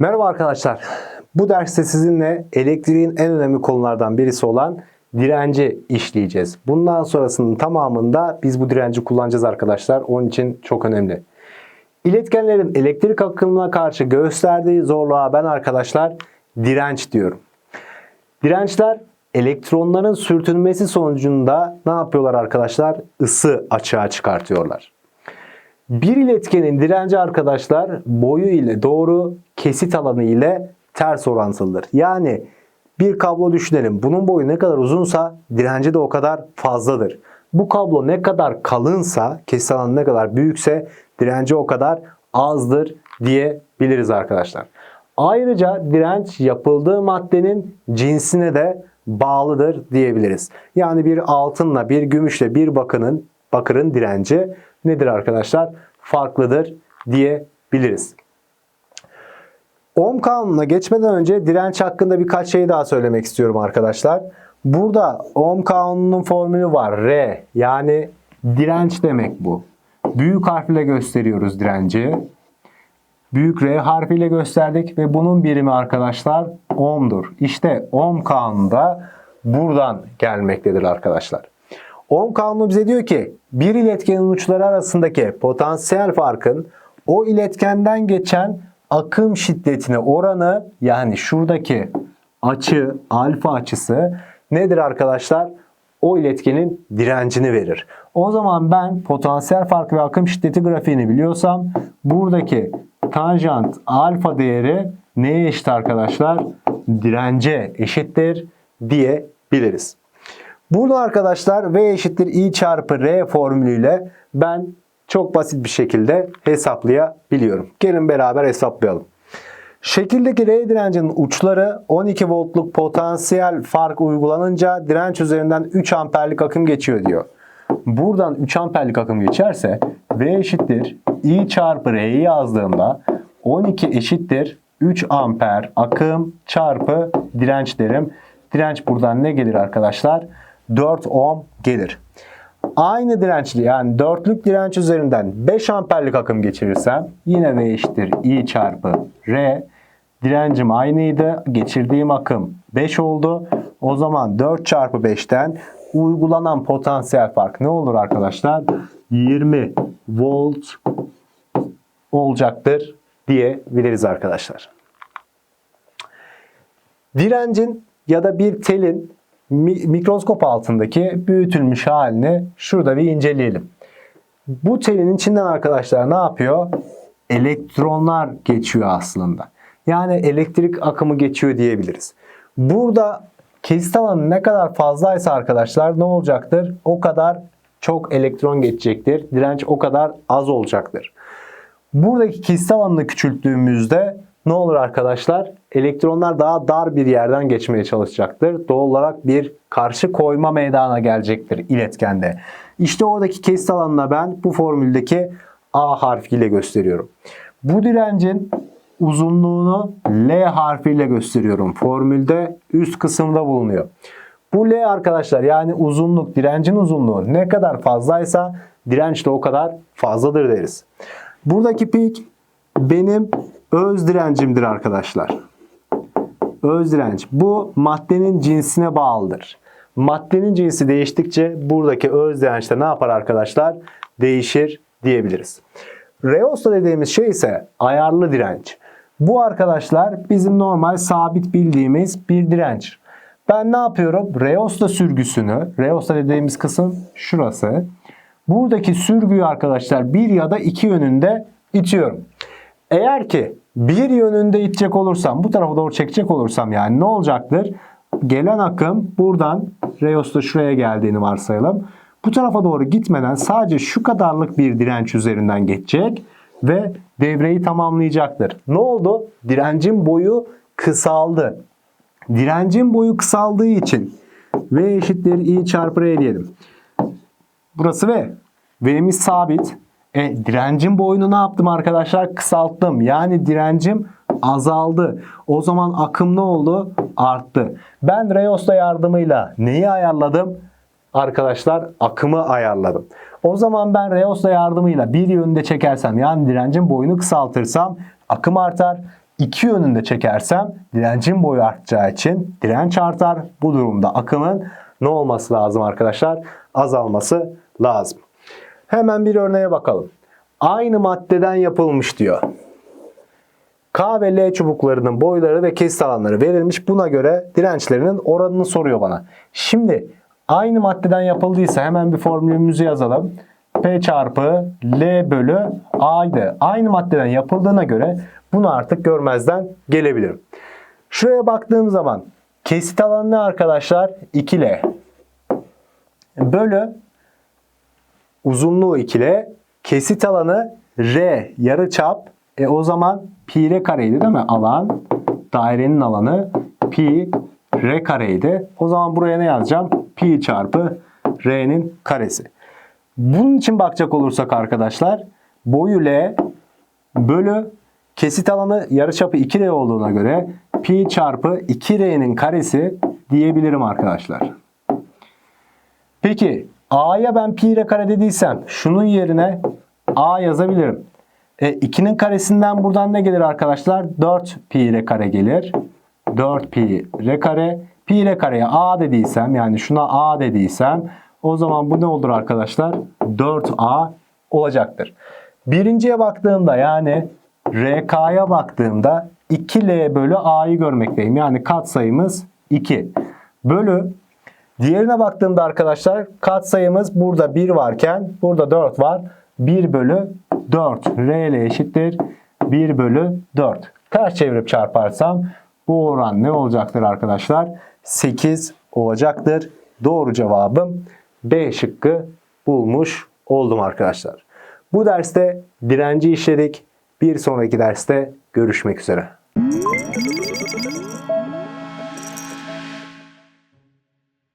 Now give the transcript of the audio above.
Merhaba arkadaşlar. Bu derste sizinle elektriğin en önemli konulardan birisi olan direnci işleyeceğiz. Bundan sonrasının tamamında biz bu direnci kullanacağız arkadaşlar. Onun için çok önemli. İletkenlerin elektrik akımına karşı gösterdiği zorluğa ben arkadaşlar direnç diyorum. Dirençler elektronların sürtünmesi sonucunda ne yapıyorlar arkadaşlar? Isı açığa çıkartıyorlar. Bir iletkenin direnci arkadaşlar boyu ile doğru kesit alanı ile ters orantılıdır. Yani bir kablo düşünelim. Bunun boyu ne kadar uzunsa direnci de o kadar fazladır. Bu kablo ne kadar kalınsa, kesit alanı ne kadar büyükse direnci o kadar azdır diyebiliriz arkadaşlar. Ayrıca direnç yapıldığı maddenin cinsine de bağlıdır diyebiliriz. Yani bir altınla, bir gümüşle, bir bakının, bakırın direnci nedir arkadaşlar? Farklıdır diyebiliriz. Ohm kanununa geçmeden önce direnç hakkında birkaç şey daha söylemek istiyorum arkadaşlar. Burada ohm kanununun formülü var. R yani direnç demek bu. Büyük harfle gösteriyoruz direnci. Büyük R harfiyle gösterdik ve bunun birimi arkadaşlar ohm'dur. İşte ohm kanunu da buradan gelmektedir arkadaşlar. Ohm kanunu bize diyor ki bir iletkenin uçları arasındaki potansiyel farkın o iletkenden geçen akım şiddetine oranı yani şuradaki açı alfa açısı nedir arkadaşlar? O iletkenin direncini verir. O zaman ben potansiyel fark ve akım şiddeti grafiğini biliyorsam buradaki tanjant alfa değeri neye eşit arkadaşlar? Dirence eşittir diyebiliriz. Burada arkadaşlar V eşittir I çarpı R formülüyle ben çok basit bir şekilde hesaplayabiliyorum. Gelin beraber hesaplayalım. Şekildeki R direncinin uçları 12 voltluk potansiyel fark uygulanınca direnç üzerinden 3 amperlik akım geçiyor diyor. Buradan 3 amperlik akım geçerse V eşittir I çarpı R'yi yazdığımda 12 eşittir 3 amper akım çarpı direnç derim. Direnç buradan ne gelir arkadaşlar? 4 ohm gelir. Aynı dirençli yani dörtlük direnç üzerinden 5 amperlik akım geçirirsem yine V eşittir I çarpı R. Direncim aynıydı. Geçirdiğim akım 5 oldu. O zaman 4 çarpı 5'ten uygulanan potansiyel fark ne olur arkadaşlar? 20 volt olacaktır diyebiliriz arkadaşlar. Direncin ya da bir telin mikroskop altındaki büyütülmüş halini şurada bir inceleyelim. Bu telin içinden arkadaşlar ne yapıyor? Elektronlar geçiyor aslında. Yani elektrik akımı geçiyor diyebiliriz. Burada kesit alanı ne kadar fazlaysa arkadaşlar ne olacaktır? O kadar çok elektron geçecektir. Direnç o kadar az olacaktır. Buradaki kesit alanını küçülttüğümüzde ne olur arkadaşlar? Elektronlar daha dar bir yerden geçmeye çalışacaktır. Doğal olarak bir karşı koyma meydana gelecektir iletkende. İşte oradaki kesit alanına ben bu formüldeki A harfiyle gösteriyorum. Bu direncin uzunluğunu L harfiyle gösteriyorum. Formülde üst kısımda bulunuyor. Bu L arkadaşlar yani uzunluk, direncin uzunluğu ne kadar fazlaysa direnç de o kadar fazladır deriz. Buradaki pik benim öz direncimdir arkadaşlar. Öz direnç. Bu maddenin cinsine bağlıdır. Maddenin cinsi değiştikçe buradaki öz direnç de ne yapar arkadaşlar? Değişir diyebiliriz. Reosta dediğimiz şey ise ayarlı direnç. Bu arkadaşlar bizim normal sabit bildiğimiz bir direnç. Ben ne yapıyorum? Reosta sürgüsünü, reosta dediğimiz kısım şurası. Buradaki sürgüyü arkadaşlar bir ya da iki yönünde itiyorum. Eğer ki bir yönünde itecek olursam, bu tarafa doğru çekecek olursam yani ne olacaktır? Gelen akım buradan Reos'ta şuraya geldiğini varsayalım. Bu tarafa doğru gitmeden sadece şu kadarlık bir direnç üzerinden geçecek ve devreyi tamamlayacaktır. Ne oldu? Direncin boyu kısaldı. Direncin boyu kısaldığı için V eşittir I çarpı R diyelim. Burası V. V'miz sabit. E, direncin boyunu ne yaptım arkadaşlar? Kısalttım. Yani direncim azaldı. O zaman akım ne oldu? Arttı. Ben Reos'ta yardımıyla neyi ayarladım? arkadaşlar akımı ayarladım. O zaman ben Reos'la yardımıyla bir yönde çekersem yani direncin boyunu kısaltırsam akım artar. İki yönünde çekersem direncin boyu artacağı için direnç artar. Bu durumda akımın ne olması lazım arkadaşlar? Azalması lazım. Hemen bir örneğe bakalım. Aynı maddeden yapılmış diyor. K ve L çubuklarının boyları ve kesit alanları verilmiş. Buna göre dirençlerinin oranını soruyor bana. Şimdi aynı maddeden yapıldıysa hemen bir formülümüzü yazalım. P çarpı L bölü A'ydı. Aynı maddeden yapıldığına göre bunu artık görmezden gelebilirim. Şuraya baktığım zaman kesit alanı ne arkadaşlar? 2L. Bölü uzunluğu 2L. Kesit alanı R yarıçap. E o zaman pi r kareydi değil mi? Alan dairenin alanı pi r kareydi. O zaman buraya ne yazacağım? Pi çarpı r'nin karesi. Bunun için bakacak olursak arkadaşlar boyu L bölü kesit alanı yarıçapı 2R olduğuna göre pi çarpı 2R'nin karesi diyebilirim arkadaşlar. Peki A'ya ben pi r kare dediysem şunun yerine A yazabilirim. E, 2'nin karesinden buradan ne gelir arkadaşlar? 4 pi r kare gelir. 4 pi r kare. Pi r kareye A dediysem yani şuna A dediysem o zaman bu ne olur arkadaşlar? 4A olacaktır. Birinciye baktığımda yani RK'ya baktığımda 2L bölü A'yı görmekteyim. Yani katsayımız 2. Bölü Diğerine baktığımda arkadaşlar katsayımız burada 1 varken burada 4 var. 1 bölü 4 R ile eşittir. 1 bölü 4. Ters çevirip çarparsam bu oran ne olacaktır arkadaşlar? 8 olacaktır. Doğru cevabım B şıkkı bulmuş oldum arkadaşlar. Bu derste direnci işledik. Bir sonraki derste görüşmek üzere.